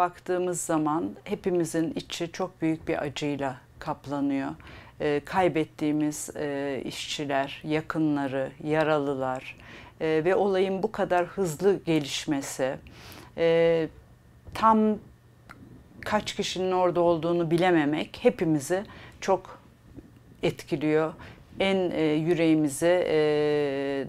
baktığımız zaman hepimizin içi çok büyük bir acıyla kaplanıyor. E, kaybettiğimiz e, işçiler, yakınları, yaralılar e, ve olayın bu kadar hızlı gelişmesi, e, tam kaç kişinin orada olduğunu bilememek hepimizi çok etkiliyor en e, yüreğimize e,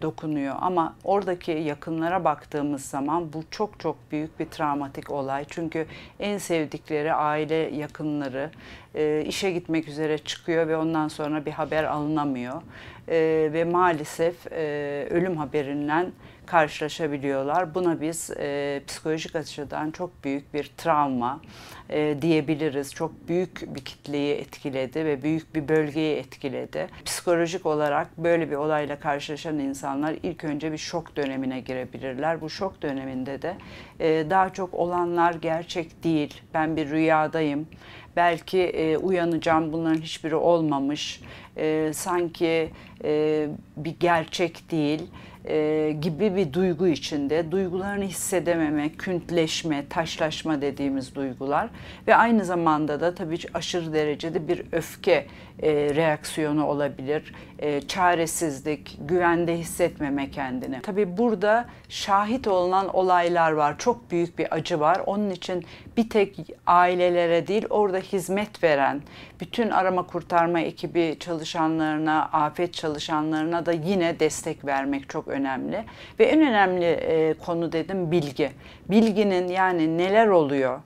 dokunuyor. Ama oradaki yakınlara baktığımız zaman bu çok çok büyük bir travmatik olay. Çünkü en sevdikleri aile yakınları e, işe gitmek üzere çıkıyor ve ondan sonra bir haber alınamıyor. E, ve maalesef e, ölüm haberinden karşılaşabiliyorlar. Buna biz e, psikolojik açıdan çok büyük bir travma e, diyebiliriz. Çok büyük bir kitleyi etkiledi ve büyük bir bölgeyi etkiledi. Psikolojik olarak böyle bir olayla karşılaşan insanlar ilk önce bir şok dönemine girebilirler. Bu şok döneminde de e, daha çok olanlar gerçek değil. Ben bir rüyadayım. Belki e, uyanacağım bunların hiçbiri olmamış. E, sanki e, bir gerçek değil e, gibi bir duygu içinde. Duygularını hissedememe, küntleşme, taşlaşma dediğimiz duygular ve aynı zamanda da tabii aşırı derecede bir öfke e, reaksiyonu olabilir. E, çaresizlik, güvende hissetmeme kendini. Tabii burada şahit olunan olaylar var. Çok büyük bir acı var. Onun için bir tek ailelere değil orada hizmet veren bütün arama kurtarma ekibi çalışanlarına, afet çalışanlarına da yine destek vermek çok önemli. Ve en önemli e, konu dedim bilgi. Bilginin yani neler oluyor,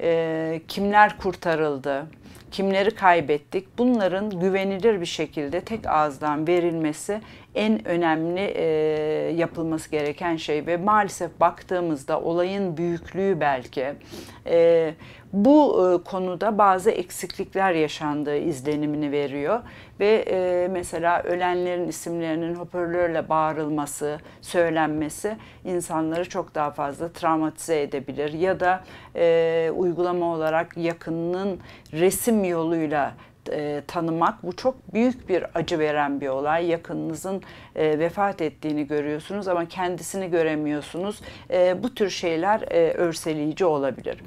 e, kimler kurtarıldı, kimleri kaybettik bunların güvenilir bir şekilde tek ağızdan verilmesi en önemli e, yapılması gereken şey ve maalesef baktığımızda olayın büyüklüğü belki e, bu e, konuda bazı eksiklikler yaşandığı izlenimini veriyor ve e, mesela ölenlerin isimlerinin hoparlörle bağırılması, söylenmesi insanları çok daha fazla travmatize edebilir ya da e, uygulama olarak yakınının resim yoluyla e, tanımak bu çok büyük bir acı veren bir olay. Yakınınızın e, vefat ettiğini görüyorsunuz ama kendisini göremiyorsunuz. E, bu tür şeyler e, örseleyici olabilir.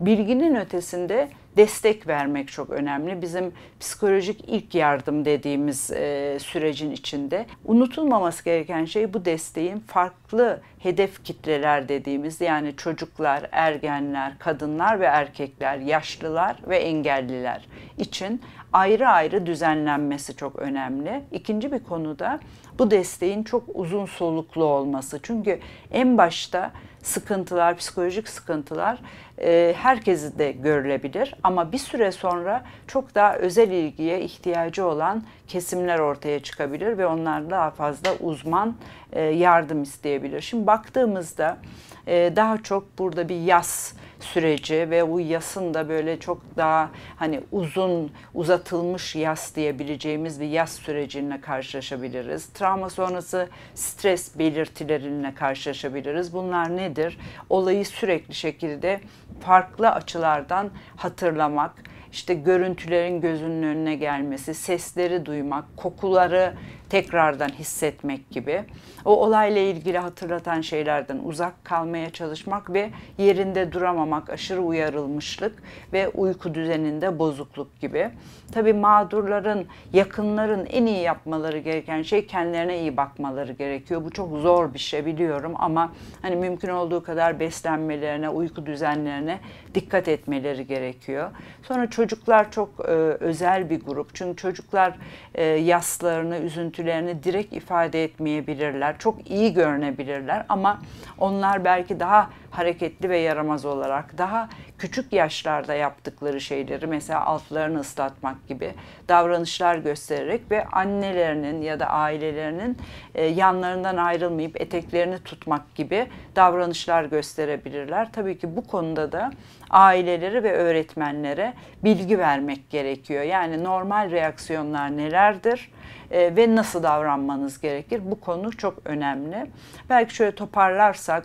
Bilginin ötesinde destek vermek çok önemli. Bizim psikolojik ilk yardım dediğimiz e, sürecin içinde unutulmaması gereken şey bu desteğin farklı hedef kitleler dediğimiz yani çocuklar, ergenler, kadınlar ve erkekler, yaşlılar ve engelliler için ayrı ayrı düzenlenmesi çok önemli. İkinci bir konu da bu desteğin çok uzun soluklu olması. Çünkü en başta sıkıntılar, psikolojik sıkıntılar e, herkesi de görülebilir ama bir süre sonra çok daha özel ilgiye ihtiyacı olan kesimler ortaya çıkabilir ve onlar daha fazla uzman e, yardım isteyebilir. Şimdi baktığımızda e, daha çok burada bir yas süreci ve bu yasın da böyle çok daha hani uzun uzatılmış yas diyebileceğimiz bir yas sürecine karşılaşabiliriz. Travma sonrası stres belirtileriyle karşılaşabiliriz. Bunlar nedir? Olayı sürekli şekilde farklı açılardan hatırlamak, işte görüntülerin gözünün önüne gelmesi, sesleri duymak, kokuları tekrardan hissetmek gibi. O olayla ilgili hatırlatan şeylerden uzak kalmaya çalışmak ve yerinde duramamak, aşırı uyarılmışlık ve uyku düzeninde bozukluk gibi. Tabii mağdurların, yakınların en iyi yapmaları gereken şey kendilerine iyi bakmaları gerekiyor. Bu çok zor bir şey biliyorum ama hani mümkün olduğu kadar beslenmelerine, uyku düzenlerine dikkat etmeleri gerekiyor. Sonra çocuklar çok e, özel bir grup. Çünkü çocuklar e, yaslarını, üzüntülerini direkt ifade etmeyebilirler. Çok iyi görünebilirler ama onlar belki daha hareketli ve yaramaz olarak daha küçük yaşlarda yaptıkları şeyleri mesela altlarını ıslatmak gibi davranışlar göstererek ve annelerinin ya da ailelerinin e, yanlarından ayrılmayıp eteklerini tutmak gibi davranışlar gösterebilirler. Tabii ki bu konuda da aileleri ve öğretmenlere bilgi vermek gerekiyor. Yani normal reaksiyonlar nelerdir? E, ve nasıl davranmanız gerekir? Bu konu çok önemli. Belki şöyle toparlarsak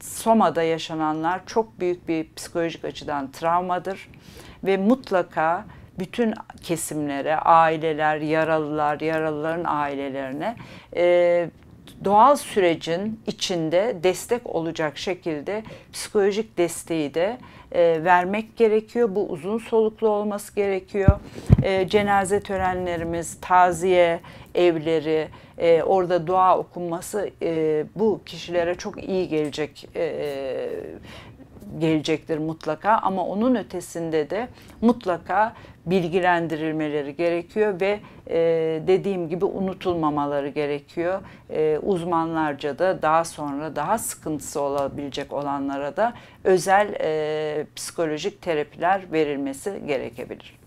Soma'da yaşananlar çok büyük bir psikolojik açıdan travmadır ve mutlaka bütün kesimlere, aileler, yaralılar, yaralıların ailelerine e, doğal sürecin içinde destek olacak şekilde psikolojik desteği de e, vermek gerekiyor. Bu uzun soluklu olması gerekiyor. E, cenaze törenlerimiz, taziye evleri, e, orada dua okunması e, bu kişilere çok iyi gelecek e, gelecektir mutlaka ama onun ötesinde de mutlaka bilgilendirilmeleri gerekiyor ve e, dediğim gibi unutulmamaları gerekiyor. E, uzmanlarca da daha sonra daha sıkıntısı olabilecek olanlara da özel e, psikolojik terapiler verilmesi gerekebilir.